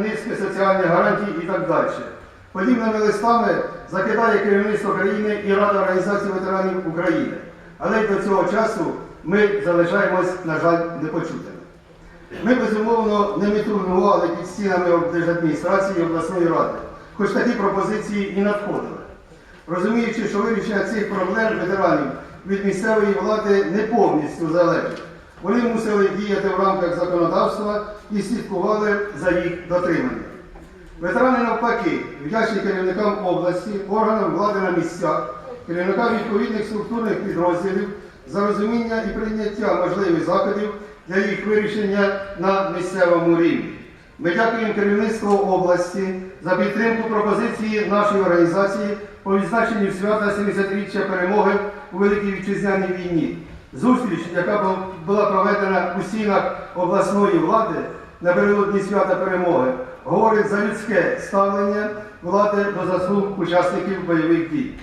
Низки соціальних гарантій і так далі. Подібними листами закидає керівництво країни і Рада організації ветеранів України. Але й до цього часу ми залишаємось, на жаль, непочутими. Ми безумовно не мітургували під стінами облдержадміністрації і обласної ради, хоч такі пропозиції і надходили. Розуміючи, що вирішення цих проблем ветеранів від місцевої влади не повністю залежить. Вони мусили діяти в рамках законодавства і слідкували за їх дотриманням. Ветерани навпаки вдячні керівникам області, органам влади на місцях, керівникам відповідних структурних підрозділів за розуміння і прийняття можливих заходів для їх вирішення на місцевому рівні. Ми дякуємо керівництву області за підтримку пропозиції нашої організації по відзначенню свята 70-річчя перемоги у Великій Вітчизняній війні. Зустріч, яка була проведена у стінах обласної влади напередодні свята перемоги, говорить за людське ставлення влади до заслуг учасників бойових дій.